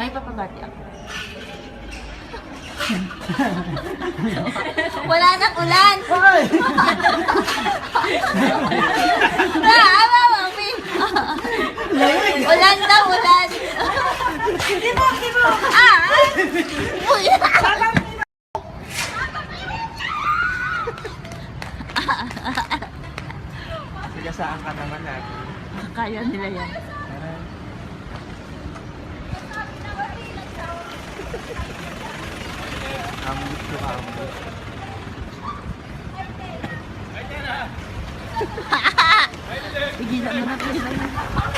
May papabati ako. Wala nang ulan! Ah, Di mo! Ah! Uy! Sigasaan ka naman natin. Kaya nila yan. Ambus ko. Pigilan mo na, pigilan mo.